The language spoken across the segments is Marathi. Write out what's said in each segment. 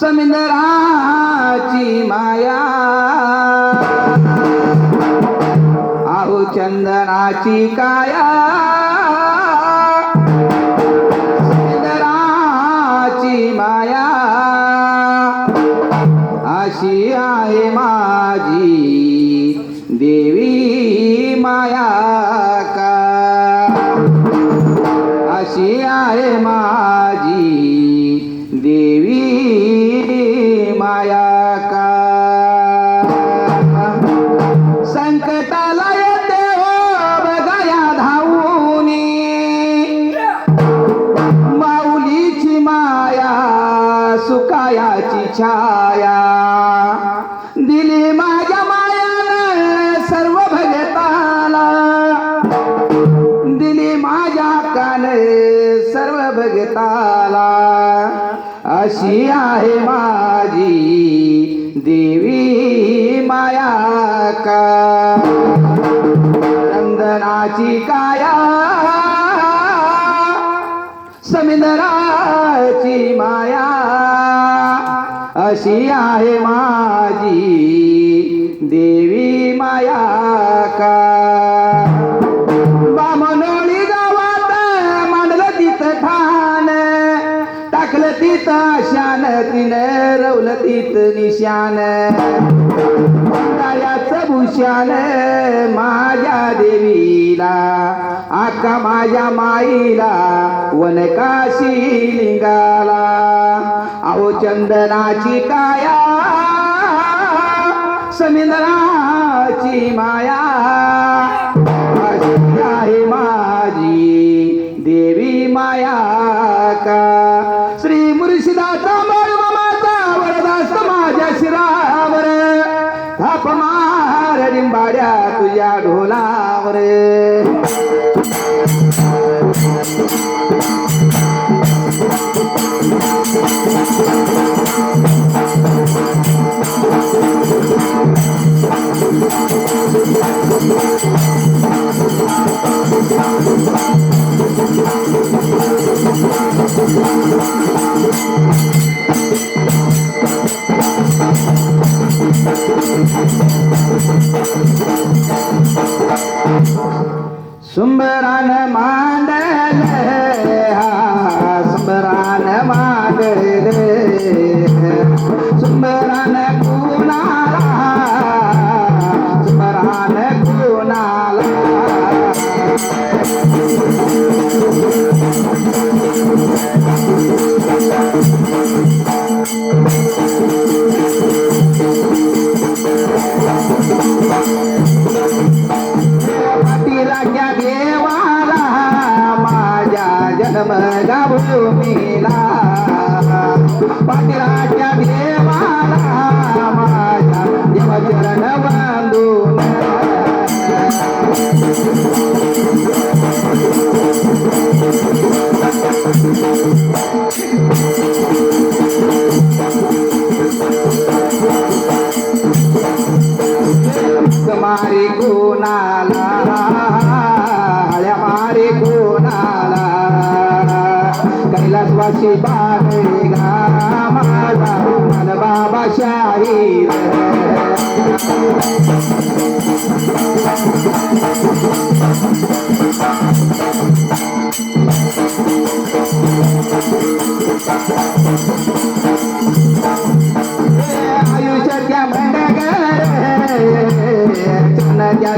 समिंदराची माया. आहो चंदनाची काया. समिंदराची माया. अशी आहे माझी देवी माया का? अशी आहे मा छाया। दिली माझ्या मायानं सर्व भगताला. दिली माझ्या कान सर्व भगताला. अशी आहे माझी देवी माया का? चंदनाची काया. समिंदराची माया. अशी आहे माझी देवी माया का? बामनोळी गावात मांडलं तिथं ठाण. टाकलं तिथं शान तिनं रवलं तिथं निशान. मंदायाचं भूषण माझ्या देवीला. आका माझ्या माईला वनकाशी लिंगाला अहो चंदनाची काया समिंद्राची माया. Somebody जन्म गाभूमीला पाठीराख्या देवाला माझ्या देवचरण बांधून. मारे कोणाला आयुष्याच्या भंडगर चंद्याच्या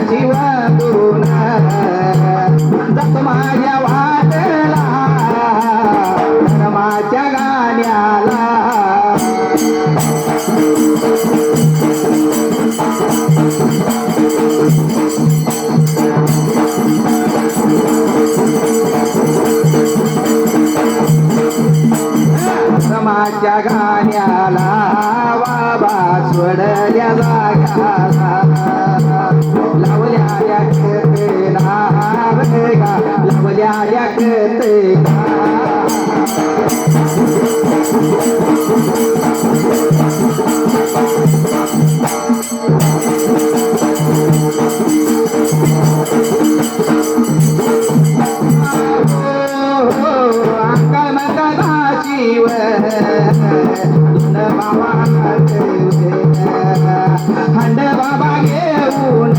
हंड बाबा घेऊन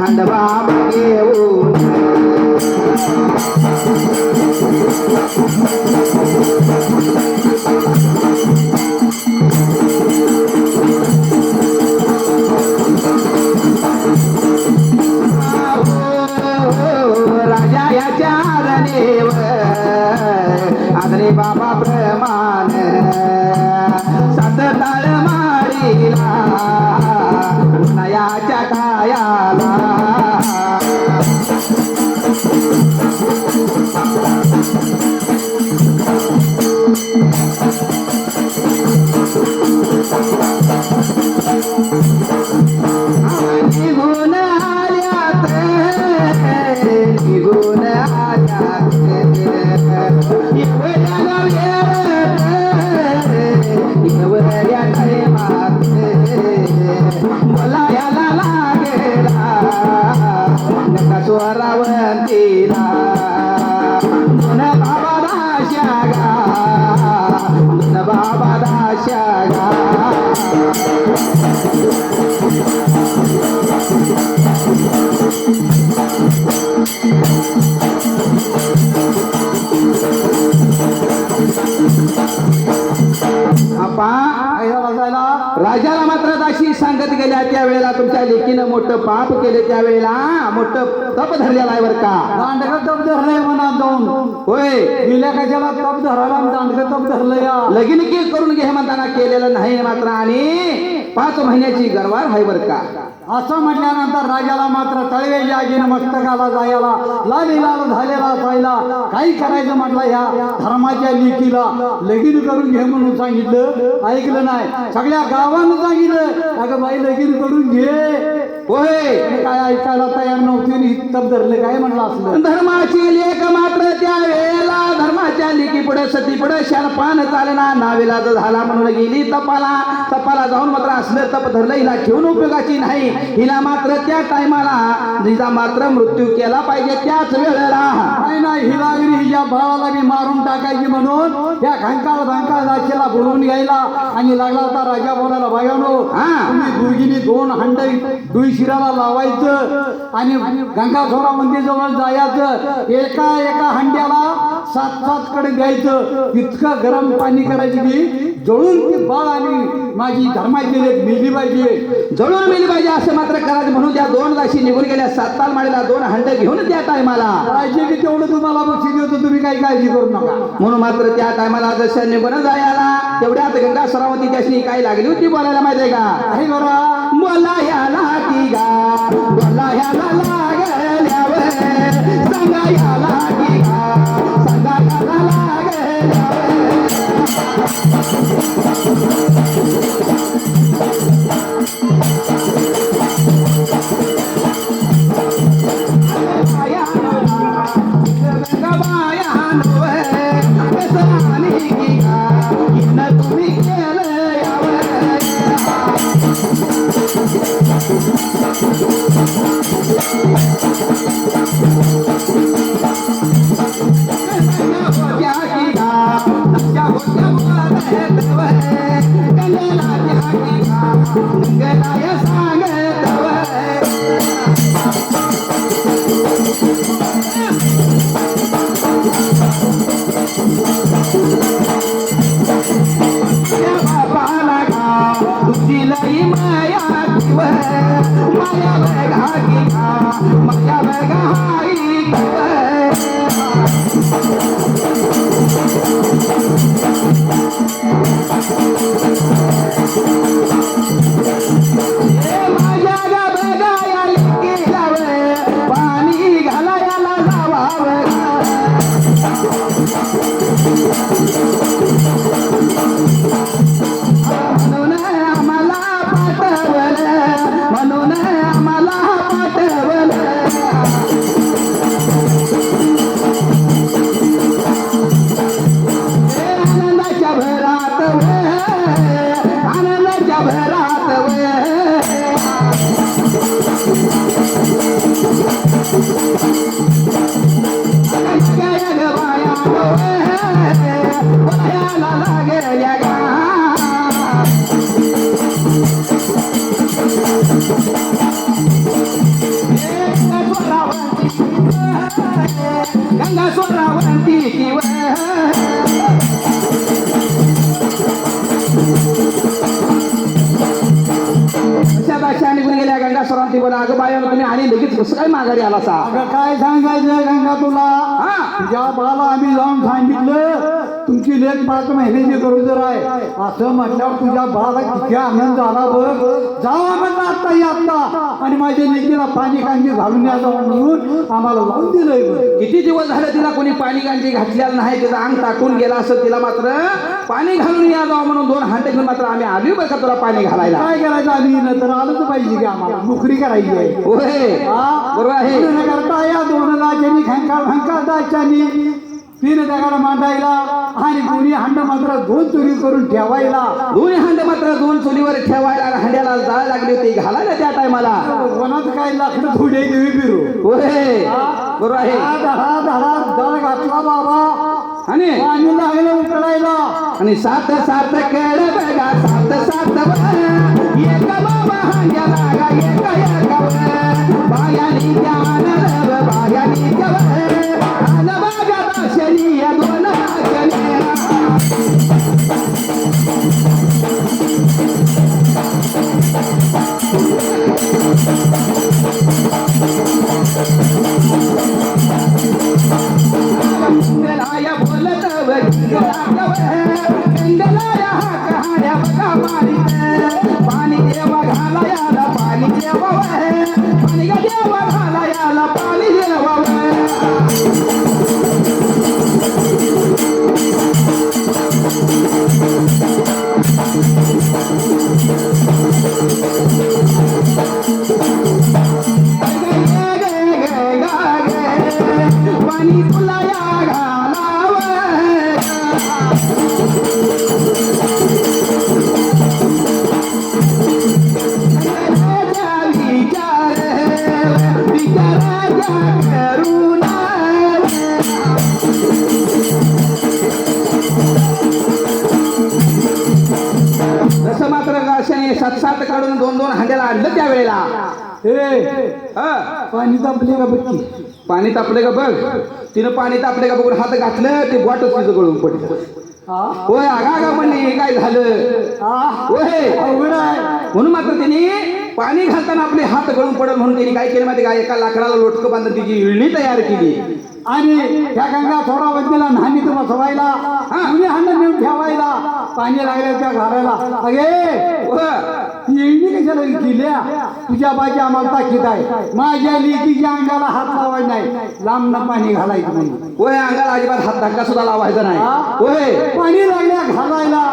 हंड बाबा घेऊन. राजाला मात्र अशी सांगत गेल्या त्यावेळेला तुमच्या लेकीनं मोठं पाप केलं त्यावेळेला. मोठं तप धरलेला आहे बरं का? दांडकं तप धरलंय म्हणा जाऊन. होय. गेल्या कशाला तप धरायला दांडकं तप धरलंय लगीन की करून घे म्हणताना केलेलं नाही मात्र आणि पाच महिन्याची गरवार हाय बर का? असं म्हटल्यानंतर राजाला मात्र तळवे आजीनं मस्तकाला जायला लाल लाल झालेला असायला काही करायचं म्हटलं ह्या धर्माच्या लिकीला. लगीन करून घे म्हणून सांगितलं. ऐकलं नाही. सगळ्या गावानं सांगितलं. अगं बाई लगीन करून घे. होय. काय ऐकायला तयार नव्हती आणि तप धरले काय म्हणलं असलं? धर्माची लेख मात्र त्या वेळेला धर्माच्या लेखी पुढे सती पुढे शरपान चालना नावेला झाला म्हणून गेली. तपाला तपाला जाऊन मात्र असलं तप धरलं. हिला ठेवून उपयोगाची नाही. हिला मात्र त्या टायमाला हिचा मात्र मृत्यू केला पाहिजे त्याच वेळेला नाही नाही हिलागिरी हिच्या भावाला मी मारून टाकायची म्हणून त्या खंकाळ भांकाळ दाचेला बोलवून घ्यायला आणि लागला होता राजा बोलायला बायानो हा. तुम्ही दुर्गीने दोन हंड दुई शिराला लावायचं आणि गंगाधोरा मंदिर जवळ जायचं एका एका हंड्याला सात सात कडे द्यायचं इतकं गरम पाणी करायची की जळून ती बाळ आणि माझी धर्माची मिली पाहिजे. जळून मेली पाहिजे असं मात्र करायचं म्हणून त्या दोन दाशी निघून गेल्या. सात ताल माळीला दोन हंड घेऊन त्या टायमाला. पाहिजे की तेवढं तुम्हाला बक्षीस देतो तुम्ही काही काळजी करू नका. म्हणून मात्र त्या टायमाला जसं निघून जायला तेवढ्यात गंगा सरावती त्याशी काय लागली होती बोलायला माहितीये का? आहे बरं. बोला ह्याला की गा बोला ह्याला लागल्यावर सांगा ह्याला की गा सांगा ह्याला लागल्यावर. गंगा स्वरावंती किंवा अशा भाषा निघून गेल्या गंगा स्वरांती बोला अगं बाया तुम्ही आणि लगेच कसं काय माघारी आला सा काय सांगायचं गंगा तुला? तुझ्या बाला आम्ही जाऊन सांगितलं. तुमची लेख पाच महिन्याची गरोदर आहे असं म्हटल्यावर तुझ्या बाला किती आनंद झाला बघ. जावा म्हणलं आता या आता. आणि माझ्या लेकीला पाणी कांजी घालून जावं म्हणून आम्हाला लावून दिलंय. किती दिवस झाले तिला कोणी पाणी गांजी घातलेलं नाही तिचं अंग टाकून गेला असं तिला मात्र पाणी घालून या जावं म्हणून दोन हांडे घेऊन मात्र आम्ही आली बरं का तुला पाणी घालायला. काय करायचं आम्ही? न तर आलंच पाहिजे की आम्हाला. नोकरी करायची आहे. होय. हा? बरोबर आहे. करता या दोन लाखांनी खंकार खंकार दाच्यानी तीन दगड मांडायला आणि दोन्ही हंड मात्र दोन चोरी करून ठेवायला. दोन्ही हांडे मात्र दोन चुलीवर ठेवायला आणि हांड्याला जाळ लागली होती. घालायला त्या टायमाला. कोणाच काय लाकडं थोडे देवी बिरू होय. बरोबर आहे. धडा धडा दळ घातला बाबा. आणि? पाणी लागलं उकळायला आणि सात सात केळ बघा. सात सात. एक बाबा हांड्या लागा एक एक वर. पाणी तापले का बघ की? पाणी तापले का बघ? तिनं पाणी तापले का बघून हात घातलं ते बॉटच तिचं गळून पडलं. हा? होय आगा आगा म्हणले हे काय झालं? हा? होय. अवघड आहे. म्हणून मात्र त्यांनी पाणी घालताना आपले हात गळून पडल म्हणून त्यांनी काय केलं माहिती का? एका लाकडाला लोटकं बांधून तिची इळणी तयार केली. आणि त्या गंगा थोडा वंतीला नाणी तर बसवायला जुनी हांड नेऊन ठेवायला पाणी लागले त्या घालायला अगे! येणी कशाला केल्या तुझ्या बाजी आम्हाला ताकीद आहे. माझ्या लेकीच्या अंगाला हात लावायचा नाही. लांब पाणी घालायचं म्हणून होय अंगाला अजिबात हात धक्का सुद्धा लावायचा नाही. होय पाणी लागल्या घालायला.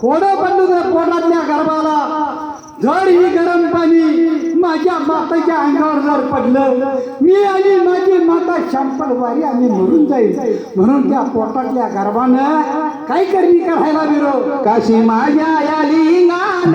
कोडं पडलं तर पोटातल्या गर्भाला. जर ही गरम पाणी माझ्या माताच्या अंगावर जर पडलं मी आणि माझी माता शंपल वारी आम्ही मरून जाईल. म्हणून त्या पोटातल्या गर्भानं काय करणी करायला विरोध काशी माझ्या या लिंगान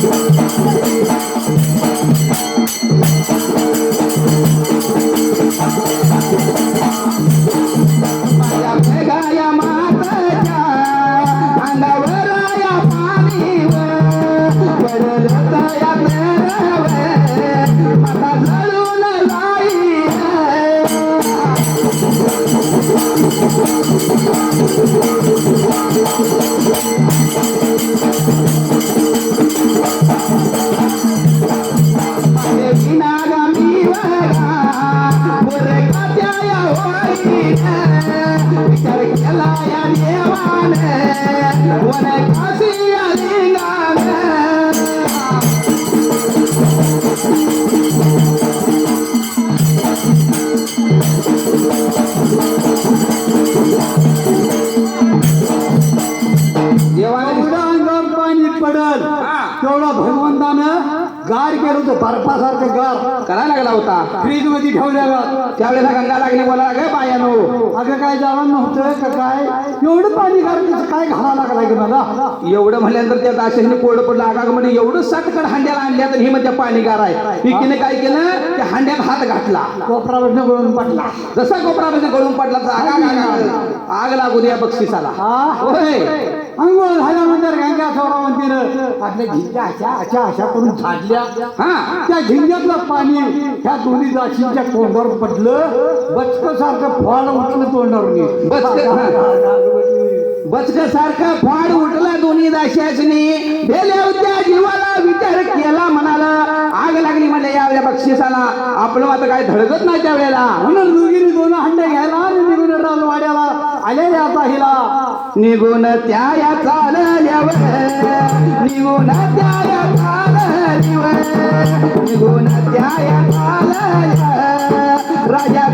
होता. फ्रीजमध्ये ठेवल्या त्यावेळेला गंगा लागली बोला ग बायानो. अगं काय जाणं नव्हतं का काय? एवढं पाणी गार काय घाला लागलाय की मला एवढं म्हणल्यानंतर त्या दाशांनी कोरडं पडलं आगा म्हणजे एवढं सटकड हांड्याला आणल्या तर ही मध्ये पाणी गार आहे पिकीने काय केलं? त्या हांड्यात हात घातला. कोपरावरनं गळून पडला. जसा कोपरामध्ये गळून पडला तर आग आग- लागू द्या बक्षिसाला. हा? होय. अंघोळ झाल्यानंतर गंगा सौरावंतीनं आपल्या झिंग्या अशा अशा अशा करून झाडल्या. हा? त्या झिंग्यातलं पाणी ह्या दोन्ही दाशींच्या तोंडावर पडलं. बचक सारखं फळ उठलं तोंडावर बचक. सारखं फाड उठला दोन्ही दाशासनी. भेल्या होत्या जीवाला विचार केला म्हणाला आग लागली म्हणजे यावेळेला बक्षिसाला. आपलं मात्र काय धडकत नाही त्यावेळेला. म्हणून दोघींनी दोन हंडे घ्यायला आणि निघून राहून वाड्याला आले याचा हिला निघून त्या या चालल्यावर निघून त्या या चालल्यावर निघून त्या या चालल्या राजा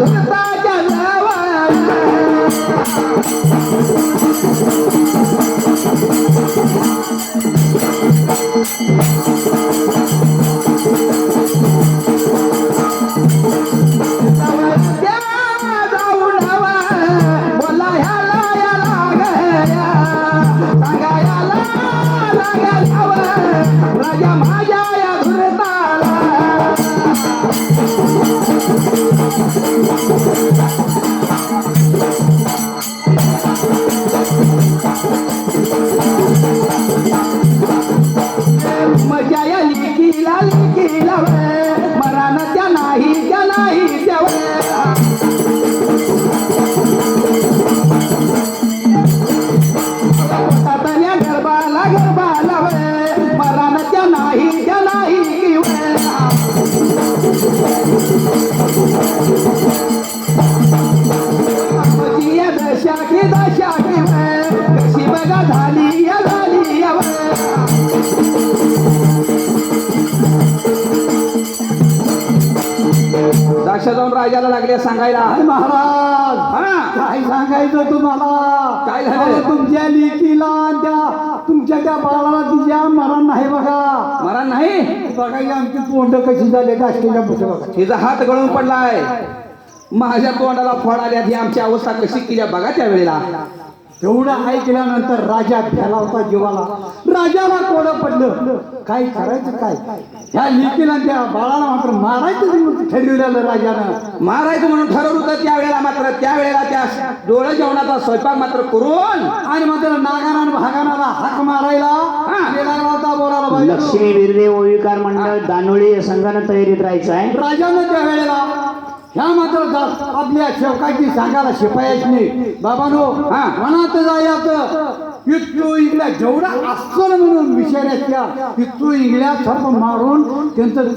दाशा जाऊन राजाला लागले सांगायला. अरे महाराज? हा. काय सांगायचं तुम्हाला? काय झालं? तुमच्या लेकीला त्या तुमच्या त्या बाळाला तिच्या मरण नाही बघा. मरा नाही? बघा ही आमची तोंड कशी झाली बघा. हिचा हात गळून पडलाय. माझ्या तोंडाला फळ आल्या ही आमची अवस्था कशी केली आहे बघा त्या वेळेला एवढं ऐकल्यानंतर राजा भ्याला होता जीवाला. राजाला कोडं पडलं. काय करायचं काय? ह्या लेकीला त्या बाळाला मात्र मारायचं ठरविलेलं राजानं. मारायचं म्हणून ठरवलं होतं त्यावेळेला मात्र त्यावेळेला त्या डोळं जेवणाचा स्वयंपाक मात्र करून आणि मात्र नागाना भागानाला हाक मारायला बोलायला लक्ष्मी बिर्दे ओविकार मंडळ दानोळी या संघानं तयारीत राहायचं आहे. राजानं त्या वेळेला ह्या मात्र दास आपल्या शेवकाची सांगायला शिपायाची बाबानो हा. मनात जायात इतकू इंगल्या जेवढा अस्सल म्हणून विषाऱ्याच्या इतकू इंगल्या सर्व मारून त्यांचं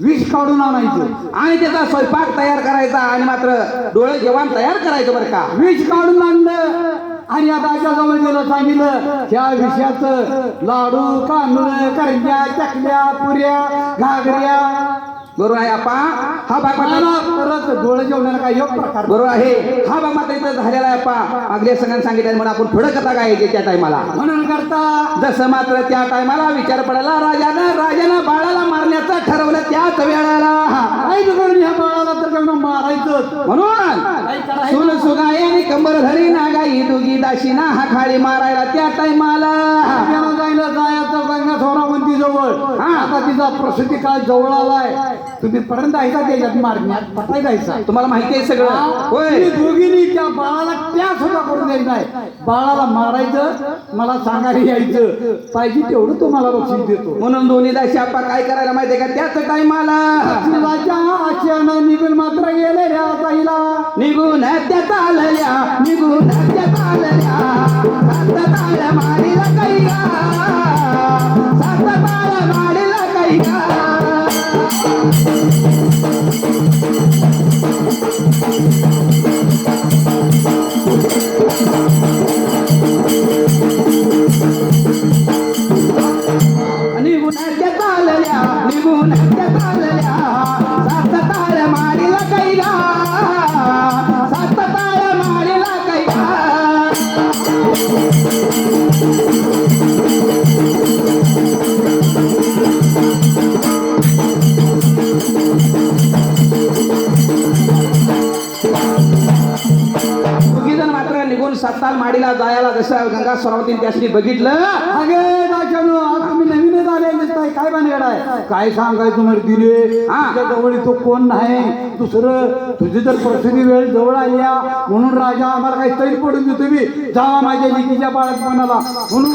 विष काढून आणायचं. आणि त्याचा स्वयंपाक तयार करायचा आणि मात्र डोळे जेवण तयार करायचं बरं का? विष काढून आणलं. आणि आता जवळ गेलं सांगितलं त्या विषयाचं लाडू कांदळ करंज्या चकल्या पुऱ्या घागऱ्या बरोबर आहे आपा हा भाग परत डोळे जेवणाला काय योग प्रकार. बरोबर आहे. हा भाग मात्र इथं झालेला आहे आपा मागल्या सगळ्यांनी सांगितलं म्हणून आपण पुढं कथा काय त्या टायमाला. म्हणून करता. जसं मात्र त्या टायमाला विचार पडायला राजानं राजानं बाळाला मारण्याचं ठरवलं त्याच वेळेला. ह्या बाळाला तर मारायचं म्हणून सुन सुगाई आणि कंबर धरी नागाई दुगी दाशीना हा खाली मारायला त्या टायमाला. जायला जायचं गंगा थोरावंती जवळ. हा. आता तिचा प्रसूती काळ जवळ आलाय. तुम्ही पर्यंत आहे का त्याच्यात मारण्यात पटाय जायचा? तुम्हाला माहिती आहे सगळं? होय. दोघींनी त्या बाळाला त्या सुद्धा करून द्यायचं नाही बाळाला मारायचं मला सांगायला यायचं. पाहिजे तेवढं तुम्हाला बक्षीस देतो. म्हणून दोन्ही दाशी आपा काय करायला माहितीये का? त्याच टायमाला शिवाच्या आशयानं निघून मात्र गेले रे आता हिला निघून त्यात आलल्या. निघून त्यात ताळ मारीला काही जसं गंगा स्वरावतीने त्यासाठी बघितलं. अगे आज तुम्ही नवीनच आले दिसताय काय भानगड आहे? काय सांगायचं दिले हा. तुझ्या जवळ तो कोण नाही? दुसरं तुझी जर प्रसंगी वेळ जवळ आल्या म्हणून राजा आम्हाला काही तरी पडून देतो मी. जावा माझ्या लिखीच्या बाळात म्हणाला म्हणून